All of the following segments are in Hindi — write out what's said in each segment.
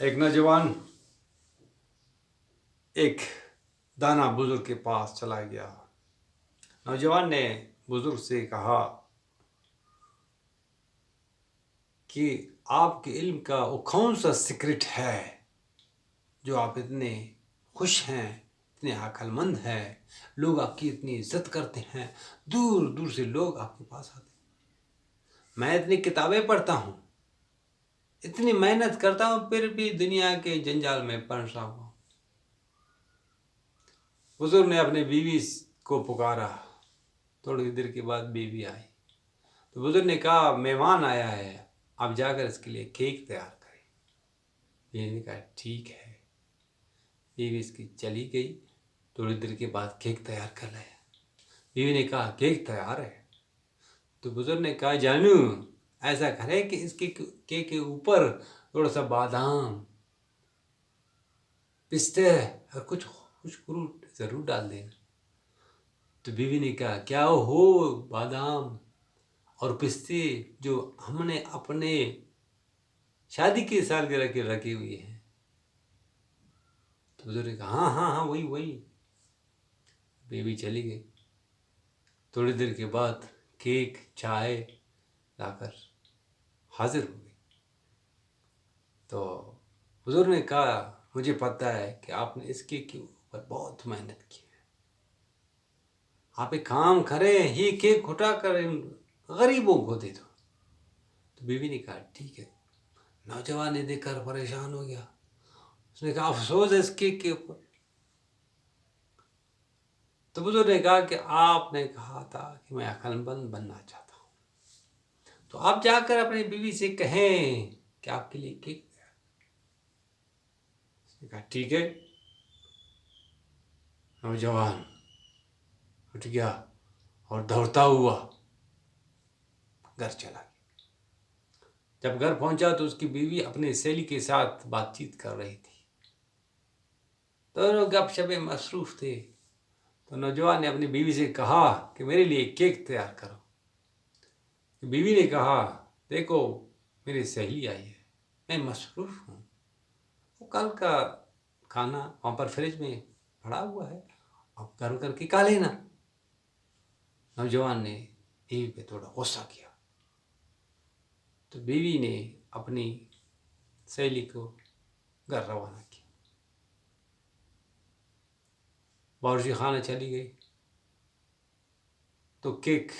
एक नौजवान एक दाना बुज़ुर्ग के पास चला गया। नौजवान ने बुज़ुर्ग से कहा कि आपके इल्म का वो कौन सा सीक्रेट है जो आप इतने खुश हैं, इतने अकलमंद हैं, लोग आपकी इतनी इज़्ज़त करते हैं दूर दूर से लोग आपके पास आते हैं। मैं इतनी किताबें पढ़ता हूँ इतनी मेहनत करता हूँ, फिर भी दुनिया के जंजाल में पढ़ हूँ बुज़ुर्ग ने अपने बीवी को पुकारा। थोड़ी देर के बाद बीवी आई। तो बुज़ुर्ग ने कहा, मेहमान आया है, आप जाकर इसके लिए केक तैयार करें। बीवी ने कहा, ठीक है। बीवी इसकी चली गई। थोड़ी देर के बाद केक तैयार कर लाया बीवी ने कहा, केक तैयार है? तो बुज़ुर्ग ने कहा, जानू ऐसा करे कि इसके केक के ऊपर थोड़ा सा बादाम, पिस्ते और कुछ कुछ फ्रूट ज़रूर डाल देना। तो बीवी ने कहा, क्या हो बादाम और पिस्ते जो हमने अपने शादी के साल के रखे रखे हुए हैं? तो बुज़ुर्ग ने कहा हाँ हाँ हाँ वही वही। बेबी चली गई। थोड़ी देर के बाद केक, चाय लाकर हाजिर हो गई। तो बुज़ुर्ग ने कहा, मुझे पता है कि आपने इसके ऊपर बहुत मेहनत की है। आप एक काम करें, ही केक उठा कर गरीबों को दे दो। तो बीवी ने कहा, ठीक है। नौजवान ने देखकर परेशान हो गया। उसने कहा, अफसोस है इस केक के ऊपर? तो बुज़ुर्ग ने कहा कि आपने कहा था कि मैं अकलमंद बनना चाहता तो आप जाकर अपनी बीवी से कहें कि आपके लिए केक उसने कहा, ठीक है। नौजवान उठ गया और दौड़ता हुआ घर चला गया। जब घर पहुँचा तो उसकी बीवी अपने सहेली के साथ बातचीत कर रही थी। दोनों तो गपशपे मसरूफ थे। तो नौजवान ने अपनी बीवी से कहा कि मेरे लिए केक तैयार करो। बीवी ने कहा, देखो, मेरी सहेली आई है, मैं मसरूफ़ हूँ। वो कल का खाना वहाँ पर फ्रिज में पड़ा हुआ है, अब गर्म करके खा लेना। नौजवान ने बीवी पे थोड़ा गुस्सा किया। तो बीवी ने अपनी सहेली को घर रवाना किया। बावर्ची खाना चली गई। तो केक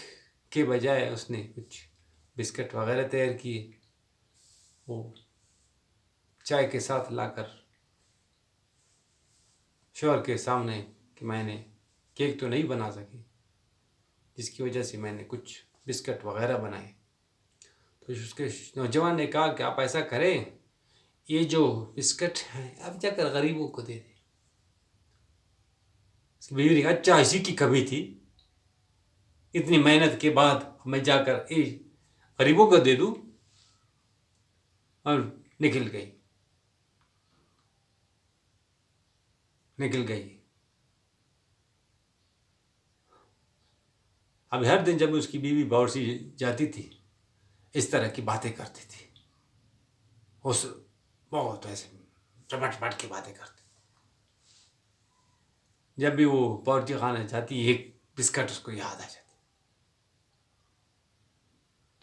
के बजाय उसने कुछ बिस्किट वगैरह तैयार किए, वो चाय के साथ लाकर शोहर के सामने कि मैंने केक तो नहीं बना सकी, जिसकी वजह से मैंने कुछ बिस्किट वगैरह बनाए। तो उसके नौजवान ने कहा कि आप ऐसा करें, ये जो बिस्किट हैं, आप जाकर गरीबों को दे दें। बीवी ने कहा अच्छा इसी की कमी थी? इतनी मेहनत के बाद मैं जाकर ए गरीबों को दे दूँ और निकल गई। निकल गई। अब हर दिन जब उसकी बीवी बावर्सी जाती थी, इस तरह की बातें करती थी। उस बहुत ऐसे चमट चमट की बातें करती जब भी वो पौरटी खाना चाहती एक बिस्कट उसको याद आ जाती।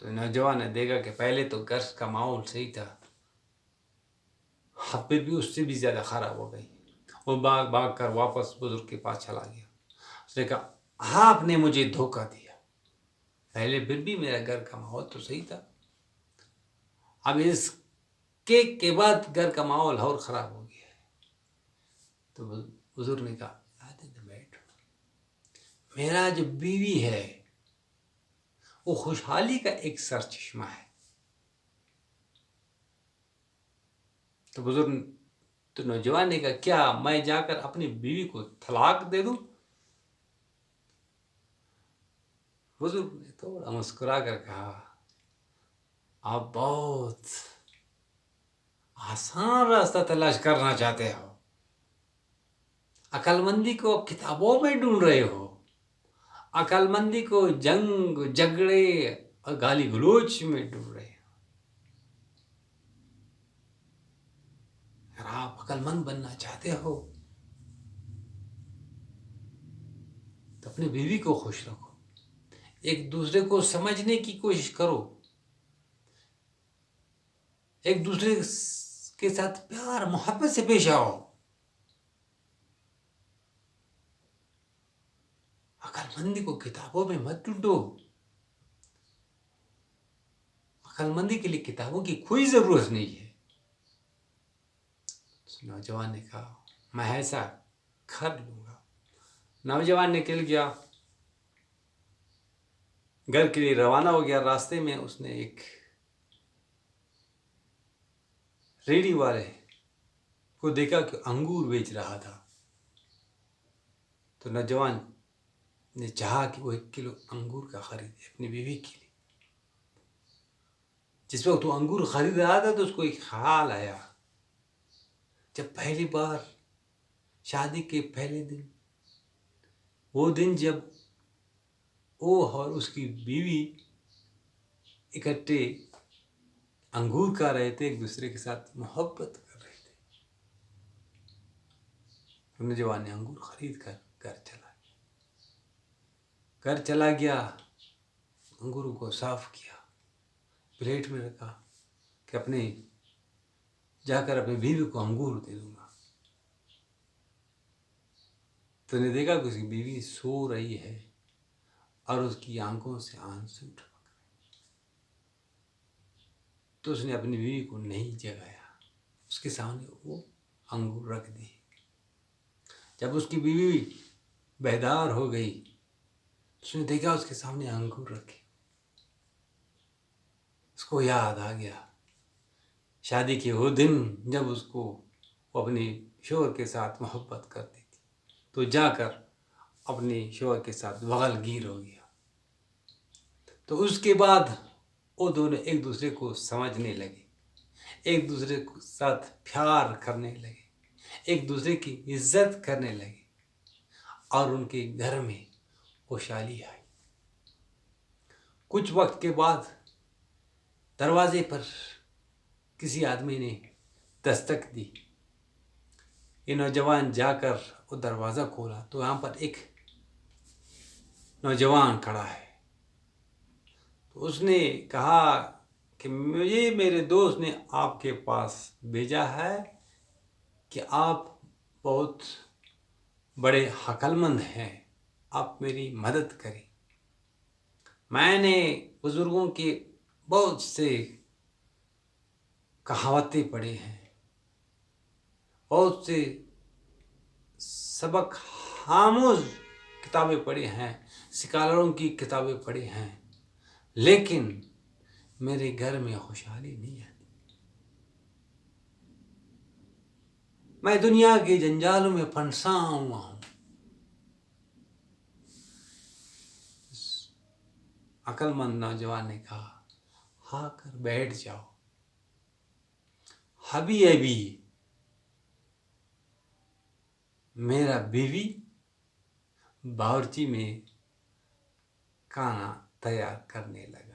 तो नौजवान ने देखा कि पहले तो घर का माहौल सही था। फिर भी उससे भी ज़्यादा ख़राब हो गई। वो भाग भाग कर वापस बुज़ुर्ग के पास चला गया। उसने कहा, आपने मुझे धोखा दिया। पहले फिर भी मेरा घर का माहौल तो सही था। अब इस केक के बाद घर का माहौल और ख़राब हो गया तो बुज़ुर्ग ने कहा बैठ। मेरा जो बीवी है वो खुशहाली का एक सर चश्मा है। तो बुज़ुर्ग तो नौजवान ने कहा, क्या मैं जाकर अपनी बीवी को तलाक दे दूँ? बुज़ुर्ग ने थोड़ा मुस्कुरा कर कहा, आप बहुत आसान रास्ता तलाश करना चाहते हो। अकलमंदी को किताबों में ढूंढ रहे हो। अकलमंदी को जंग, झगड़े और गाली गलोच में डूब रहे अगर आप अकलमंद बनना चाहते हो तो अपनी बीवी को खुश रखो। एक दूसरे को समझने की कोशिश करो। एक दूसरे के साथ प्यार, मोहब्बत से पेश आओ। अकलमंदी को किताबों में मत ढूंढो। अकलमंदी के लिए किताबों की कोई ज़रूरत नहीं है। नौजवान ने कहा, मैं ऐसा कर लूँगा। नौजवान निकल गया। घर के लिए रवाना हो गया। रास्ते में उसने एक रेडी वाले को देखा कि अंगूर बेच रहा था। तो नौजवान ने चाहा कि वो एक किलो अंगूर का खरीदे, अपनी बीवी के लिए। जिस वक्त वो अंगूर खरीद रहा था तो उसको एक ख्याल आया। जब पहली बार, शादी के पहले दिन, वो दिन जब वो और उसकी बीवी इकट्ठे अंगूर खा रहे थे, एक दूसरे के साथ मोहब्बत कर रहे थे। तो नौजवान ने अंगूर खरीद कर, घर चला। घर चला गया, अंगूरों को साफ़ किया, प्लेट में रखा कि अपने, जाकर अपने बीवी को अंगूर दे दूँगा। तो ने देखा कि उसकी बीवी सो रही है और उसकी आँखों से आँसू टपक रहे। तो उसने अपनी बीवी को नहीं जगाया। उसके सामने वो अंगूर रख दिए। जब उसकी बीवी बेदार हो गई उसने देखा उसके सामने अंगूर रखे। उसको याद आ गया। शादी के वो दिन जब उसको वो अपने शोर के साथ मोहब्बत करती थी तो जाकर अपने शोर के साथ गिर हो गया। तो उसके बाद वो दोनों एक दूसरे को समझने लगे, एक दूसरे के साथ प्यार करने लगे, एक दूसरे की इज़्ज़त करने लगे और उनके घर में खुशहाली आई। कुछ वक्त के बाद दरवाजे पर किसी आदमी ने दस्तक दी। ये नौजवान जाकर वो दरवाज़ा खोला तो यहाँ पर एक नौजवान खड़ा है। तो उसने कहा कि मुझे मेरे दोस्त ने आपके पास भेजा है कि आप बहुत बड़े हकलमंद हैं। आप मेरी मदद करें। मैंने बुज़ुर्गों के बहुत से कहावतें पढ़े हैं। बहुत से सबक खामोश किताबें पढ़ी हैं सिकालरों की किताबें पढ़ी हैं, लेकिन मेरे घर में खुशहाली नहीं आती मैं दुनिया के जंजालों में फंसा हुआ हूँ। अकलमंद नौजवान ने कहा, हा, कर, बैठ जाओ। हबी अभी मेरा बीवी बावर्ची में खाना तैयार करने लगे।